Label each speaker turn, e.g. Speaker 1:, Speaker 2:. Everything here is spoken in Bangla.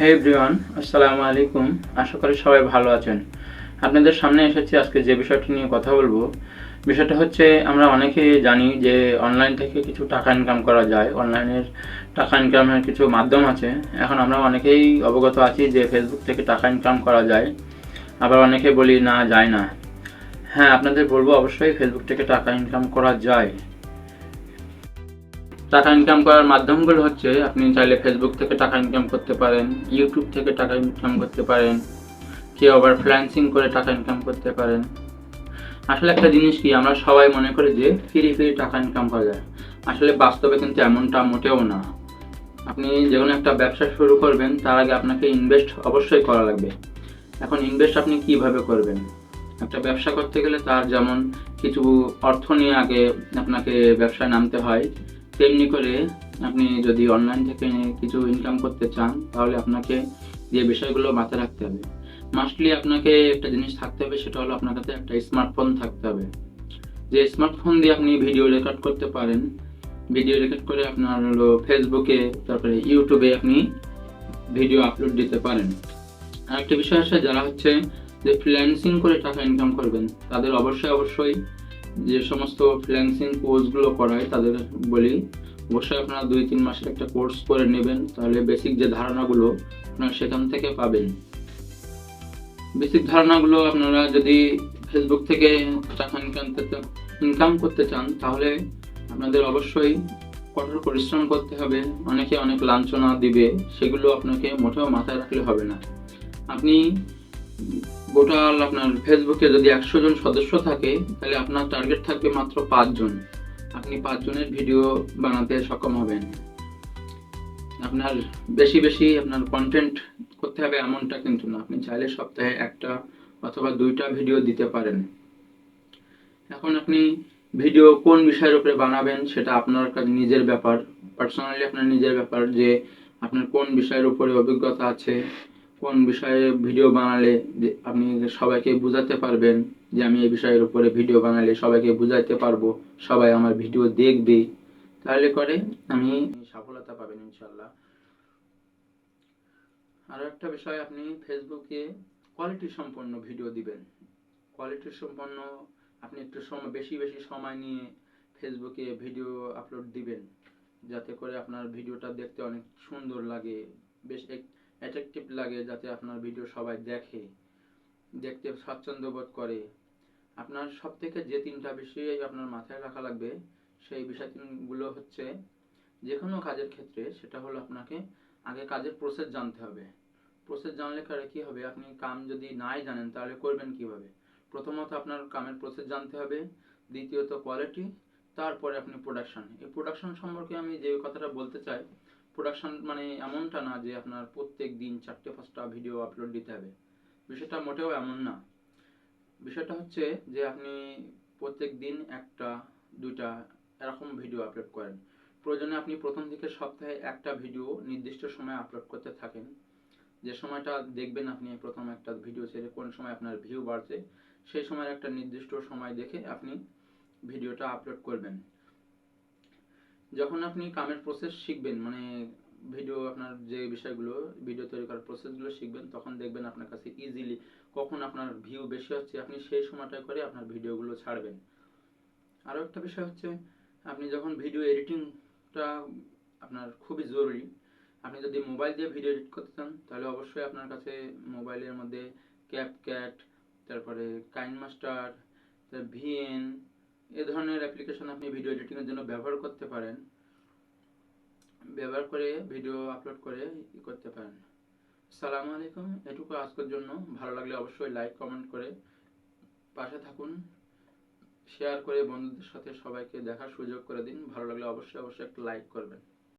Speaker 1: হে এভরিওয়ান আসসালামু আলাইকুম। আশা করি সবাই ভালো আছেন। আপনাদের সামনে এসেছি আজকে যে বিষয়টি নিয়ে কথা বলব। বিষয়টা হচ্ছে, আমরা অনেকেই জানি যে অনলাইন থেকে কিছু টাকা ইনকাম করা যায়। অনলাইনের টাকা ইনকামের কিছু মাধ্যম আছে। এখন আমরা অনেকেই অবগত আছি যে ফেসবুক থেকে টাকা ইনকাম করা যায়। আবার অনেকে বলি, না, যায় না। হ্যাঁ আপনাদের বলব, অবশ্যই ফেসবুক থেকে টাকা ইনকাম করা যায়। টাকা ইনকাম করার মাধ্যমগুলো হচ্ছে, আপনি চাইলে ফেসবুক থেকে টাকা ইনকাম করতে পারেন ইউটিউব থেকে টাকা ইনকাম করতে পারেন, কেউ আবার ফ্রিল্যান্সিং করে টাকা ইনকাম করতে পারেন। আসলে একটা জিনিস কি, আমরা সবাই মনে করি যে ফ্রি ফ্রি টাকা ইনকাম করা যায়। আসলে বাস্তবে কিন্তু এমনটা মোটেও না। আপনি যে কোনো একটা ব্যবসা শুরু করবেন, তার আগে আপনাকে ইনভেস্ট অবশ্যই করা লাগবে। এখন ইনভেস্ট আপনি কীভাবে করবেন? একটা ব্যবসা করতে গেলে তার যেমন কিছু অর্থ নিয়ে আগে আপনাকে ব্যবসায় নামতে হয় তেমনি করে আপনি যদি অনলাইন থেকে কিছু ইনকাম করতে চান, তাহলে আপনাকে যে বিষয়গুলো মাথায় রাখতে হবে। মাস্টলি আপনাকে একটা জিনিস থাকতে হবে, সেটা হলো আপনার কাছে একটা স্মার্টফোন থাকতে হবে। যে স্মার্টফোন দিয়ে আপনি ভিডিও রেকর্ড করতে পারেন ভিডিও রেকর্ড করে আপনার হলো ফেসবুকে তারপরে ইউটিউবে আপনি ভিডিও আপলোড দিতে পারেন। আর একটা বিষয় আছে যারা হচ্ছে যে ফ্রিল্যান্সিং করে টাকা ইনকাম করবেন, তাদের অবশ্যই অবশ্যই যে সমস্ত ফ্রিল্যান্সিং কোর্সগুলো করায় তাদের বলি, অবশ্যই আপনারা দুই তিন মাসের একটা কোর্স করে নেবেন, তাহলে বেসিক যে ধারণাগুলো আপনারা সেখান থেকে পাবেন। বেসিক ধারণাগুলো আপনারা যদি ফেসবুক থেকে টাকা ইনকাম ইনকাম করতে চান, তাহলে আপনাদের অবশ্যই কঠোর পরিশ্রম করতে হবে, অনেকে অনেক লাঞ্ছনা দিবে, সেগুলো আপনাকে মোটেও মাথায় রাখলে হবে না। আপনি গোটাল আপনার ফেসবুকে যদি একশো জন সদস্য থাকে, তাহলে আপনার টার্গেট থাকবে মাত্র পাঁচজন আপনি পাঁচজনের ভিডিও বানাতে সক্ষম হবেন। আপনার বেশি বেশি আপনার কন্টেন্ট করতে হবে এমনটা কিন্তু না। আপনি চাইলে সপ্তাহে একটা অথবা দুইটা ভিডিও দিতে পারেন। এখন আপনি ভিডিও কোন বিষয়ের উপরে বানাবেন, সেটা আপনার কাছে নিজের ব্যাপার। পার্সোনালি আপনার নিজের ব্যাপার যে আপনার কোন বিষয়ের উপরে অভিজ্ঞতা আছে কোন বিষয়ে ভিডিও বানালে আপনি সবাইকে বুঝাতে পারবেন যে আমি এই বিষয়ের উপরে ভিডিও বানালে সবাইকে বুঝাইতে পারব, সবাই আমার ভিডিও দেখবে। তাহলে করে আমি সফলতা পাবেন ইনশাল্লাহ আরও একটা বিষয়, আপনি ফেসবুকে কোয়ালিটি সম্পন্ন ভিডিও দিবেন। কোয়ালিটি সম্পন্ন, আপনি একটু সময়, বেশি বেশি সময় নিয়ে ফেসবুকে ভিডিও আপলোড দিবেন। যাতে করে আপনার ভিডিওটা দেখতে অনেক সুন্দর লাগে, বেশ অ্যাট্রাকটিভ লাগে যাতে আপনার ভিডিও সবাই দেখে, দেখতে স্বাচ্ছন্দ্য বোধ করে। আপনার সব থেকে যে তিনটা বিষয় আপনার মাথায় রাখা লাগবে, সেই বিষয়গুলো হচ্ছে যে কোনো কাজের ক্ষেত্রে সেটা হলো আপনাকে আগে কাজের প্রসেস জানতে হবে। প্রসেস জানলে কারে কি হবে? আপনি কাম যদি নাই জানেন, তাহলে করবেন কীভাবে? প্রথমত আপনার কামের প্রসেস জানতে হবে, দ্বিতীয়ত কোয়ালিটি তারপরে আপনি প্রোডাকশন এই প্রোডাকশন সম্পর্কে আমি যে কথাটা বলতে চাই প্রোডাকশন মানে এমনটা না যে আপনার প্রত্যেক দিন চারটে পাঁচটা ভিডিও আপলোড দিতে হবে। বিষয়টা মোটেও এমন না। বিষয়টা হচ্ছে যে আপনি প্রত্যেক দিন একটা, দুইটা এরকম ভিডিও আপলোড করেন। প্রয়োজনে আপনি প্রথম দিকে সপ্তাহে একটা ভিডিও নির্দিষ্ট সময় আপলোড করতে থাকেন। যে সময়টা দেখবেন আপনি প্রথম একটা ভিডিও ছেড়ে কোন সময় আপনার ভিউ বাড়ছে, সেই সময়ের একটা নির্দিষ্ট সময় দেখে আপনি ভিডিওটা আপলোড করবেন। যখন আপনি কামের প্রসেস শিখবেন মানে ভিডিও আপনার যে বিষয়গুলো ভিডিও তৈরি করার প্রসেসগুলো শিখবেন, তখন দেখবেন আপনার কাছে ইজিলি কখন আপনার ভিউ বেশি হচ্ছে, আপনি সেই সময়টা করে আপনার ভিডিওগুলো ছাড়বেন। আরও একটা বিষয় হচ্ছে, আপনি যখন ভিডিও এডিটিংটা আপনার খুবই জরুরি, আপনি যদি মোবাইল দিয়ে ভিডিও এডিট করতে চান, তাহলে অবশ্যই আপনার কাছে মোবাইলের মধ্যে ক্যাপক্যাট তারপরে কাইন মাস্টার ভিএন এ ধরনের অ্যাপ্লিকেশন আপনি ভিডিও এডিটিংয়ের জন্য ব্যবহার করতে পারেন। ব্যবহার করে ভিডিও আপলোড করে করতে পারেন। সালামু আলাইকুম, এটুকু আজকের জন্য। ভালো লাগলে অবশ্যই লাইক কমেন্ট করে পাশে থাকুন। শেয়ার করে বন্ধুদের সাথে সবাইকে দেখার সুযোগ করে দিন। ভালো লাগলে অবশ্যই অবশ্যই একটা লাইক করবেন।